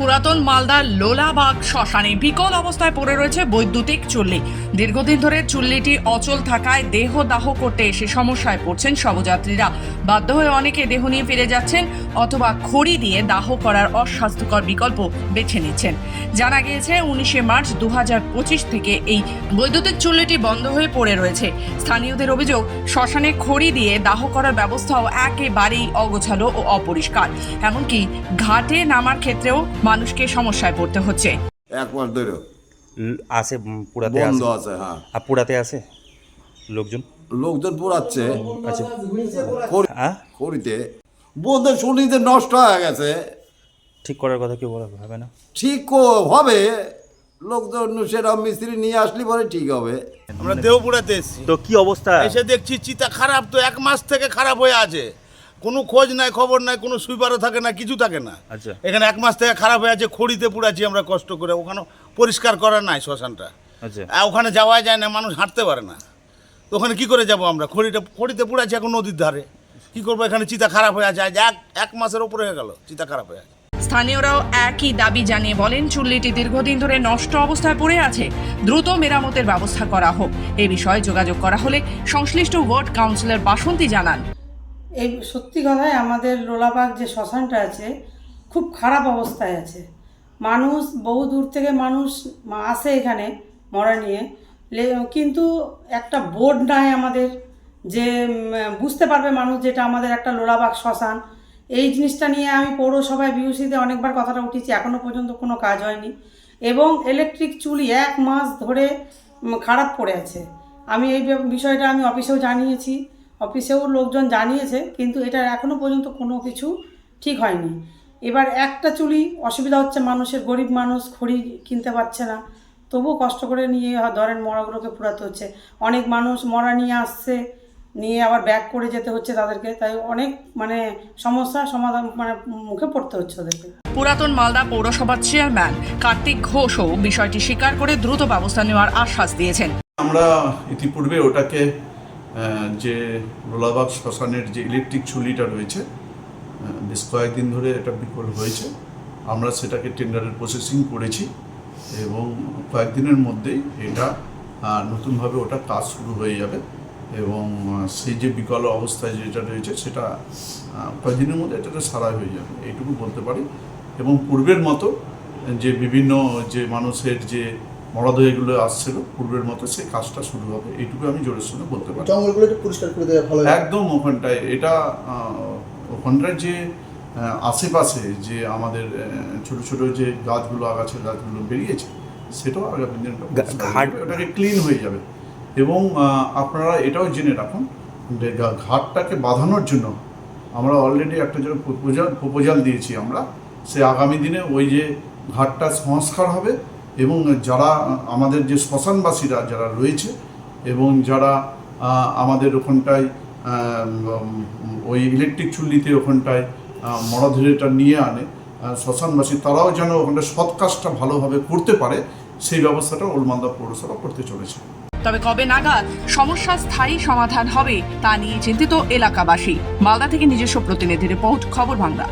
পুরাতন মালদার লোলাবাগ শ্মশানে বিকল অবস্থায় পড়ে রয়েছে বৈদ্যুতিক চুল্লি। দীর্ঘদিন ধরে চুল্লিটি অচল থাকায় দেহ দাহ করতে এসে সমস্যায় পড়ছেন শবযাত্রীরা। বাধ্য হয়ে অনেকে দেহ নিয়ে ফিরে যাচ্ছেন অথবা খড়ি দিয়ে দাহ করার অস্বাস্থ্যকর বিকল্প বেছে নিচ্ছেন। জানা গিয়েছে, উনিশে মার্চ দু হাজার পঁচিশ থেকে এই বৈদ্যুতিক চুল্লিটি বন্ধ হয়ে পড়ে রয়েছে। স্থানীয়দের অভিযোগ, শ্মশানে খড়ি দিয়ে দাহ করার ব্যবস্থাও একেবারেই অগোছালো ও অপরিষ্কার। এমনকি ঘাটে নামার ক্ষেত্রেও মানুষকে সমস্যায় পড়তে হচ্ছে। এক মাস ধরে। আছে পুরাতে বন্ধ আছে? হ্যাঁ। আর পুরাতে আছে? লোকজন? লোকজন পুরাচ্ছে। আচ্ছা। খড়ি- হ্যাঁ খড়িতে। বন্ধ শুনিতে নষ্ট হয়ে গেছে। ঠিক করার কথা কেউ বলা হবে না। ঠিক হবে। লোকজন সেরকম মিস্ত্রি নিয়ে আসলে পরে ঠিক হবে। আমরা দেহপুরাতে এসেছি। তো কি অবস্থা? এসে দেখছি চিতা খারাপ তো এক মাস থেকে খারাপ হয়ে আছে। কোনো খোঁজ নাই খবর নাই কোনো সুইপারও থাকে না কিছু থাকে না। আচ্ছা। এখানে এক মাস থেকে খারাপ হয়ে আছে খড়িতে পুড়াচ্ছি আমরা কষ্ট করে ওখানে পরিষ্কার করা নাই শ্মশানটা। আচ্ছা। আর ওখানে যাওয়া যায় না মানুষ হাঁটতে পারে না। তো ওখানে কি করে যাব আমরা? খড়িটা খড়িতে পুড়াচ্ছি এখন নদীর ধারে। কি করব? এখানে চিতা খারাপ হয়ে আছে আজ এক এক মাসের ওপরে হয়ে গেল চিতা খারাপ হয়ে আছে। স্থানীয়রাও একই দাবি জানিয়ে বলেন চুল্লিটি দীর্ঘদিন ধরে নষ্ট অবস্থায় পড়ে আছে। দ্রুত মেরামতের ব্যবস্থা করা হোক। এ বিষয়ে যোগাযোগ করা হলে সংশ্লিষ্ট ওয়ার্ড কাউন্সিলর বাসন্তী জানান। এই সত্যি কথায় আমাদের লোলাবাগ যে শ্মশানটা আছে, খুব খারাপ অবস্থায় আছে। মানুষ বহু দূর থেকে মানুষ আসে এখানে মরা নিয়ে। কিন্তু একটা বোর্ড নাই আমাদের যে বুঝতে পারবে মানুষ যেটা আমাদের একটা লোলাবাগ শ্মশান। এই জিনিসটা নিয়ে আমি পৌরসভায় বিউসিতে অনেকবার কথাটা উঠেছি এখনও পর্যন্ত কোনো কাজ হয়নি। এবং ইলেকট্রিক চুলি এক মাস ধরে খারাপ পড়ে আছে। আমি এই বিষয়টা আমি অফিসেও জানিয়েছি। অফিসেও লোকজন জানিয়েছে কিন্তু এটার এখনও পর্যন্ত কোনো কিছু ঠিক হয়নি। এবার একটা চুলি অসুবিধা হচ্ছে মানুষের গরিব মানুষ খড়ি কিনতে পারছে না। তবুও কষ্ট করে নিয়ে ধরেন মরাগুলোকে পুরাতে হচ্ছে। অনেক মানুষ মরা নিয়ে আসছে নিয়ে আবার ব্যাক করে যেতে হচ্ছে তাদেরকে। তাই অনেক মানে সমস্যা সমাধান মানে মুখে পড়তে হচ্ছে ওদেরকে। পুরাতন মালদা পৌরসভার চেয়ারম্যান কার্তিক ঘোষও বিষয়টি স্বীকার করে দ্রুত ব্যবস্থা নেওয়ার আশ্বাস দিয়েছেন। আমরা ইতিপূর্বে ওটাকে যে রোলাবাগ শ্মশানের যে ইলেকট্রিক চুল্লিটা রয়েছে বেশ কয়েকদিন ধরে এটা বিকল হয়েছে। আমরা সেটাকে টেন্ডারের প্রসেসিং করেছি এবং কয়েকদিনের মধ্যেই এটা নতুনভাবে ওটা কাজ শুরু হয়ে যাবে এবং সেই যে বিকল অবস্থায় যেটা রয়েছে সেটা কয়েকদিনের মধ্যে এটাতে সারাই হয়ে যাবে, এইটুকু বলতে পারি। এবং পূর্বের মতো যে বিভিন্ন যে মানুষের যে মরদেহগুলো আসছিল পূর্বের মতো সেই কাজটা শুরু হবে। এইটুকু আমি জোরের সঙ্গে বলতে পারি জঙ্গলগুলো একটু পরিষ্কার করে দেওয়া ভালো একদম ওখানটায়। এটা ওখানটার যে আশেপাশে যে আমাদের ছোট ছোট যে গাছগুলো আগাছের গাছগুলো বেরিয়েছে সেটাও আগামী দিনে ওটাকে ক্লিন হয়ে যাবে। এবং আপনারা এটাও জেনে রাখুন যে ঘাটটাকে বাঁধানোর জন্য আমরা অলরেডি একটা যেন প্রপোজাল প্রপোজাল দিয়েছি আমরা সে আগামী দিনে ওই যে ঘাটটা সংস্কার হবে এবং যারা, আমাদের যে শ্মশানবাসীরা যারা রয়েছে এবং যারা আমাদের ওখানটায় ওই ইলেকট্রিক চুল্লিতে ওখানটায় মরদেহটা নিয়ে আনে শ্মশানবাসী, তারাও যেন ওখানটা সৎ কাজটা ভালোভাবে করতে পারে, সেই ব্যবস্থাটা ওলমালদা পৌরসভা করতে চলেছে। তবে কবে নাগাদ সমস্যার স্থায়ী সমাধান হবে তা নিয়ে চিন্তিত এলাকাবাসী। মালদা থেকে নিজস্ব প্রতিনিধি রিপোর্ট, খবর বাংলা।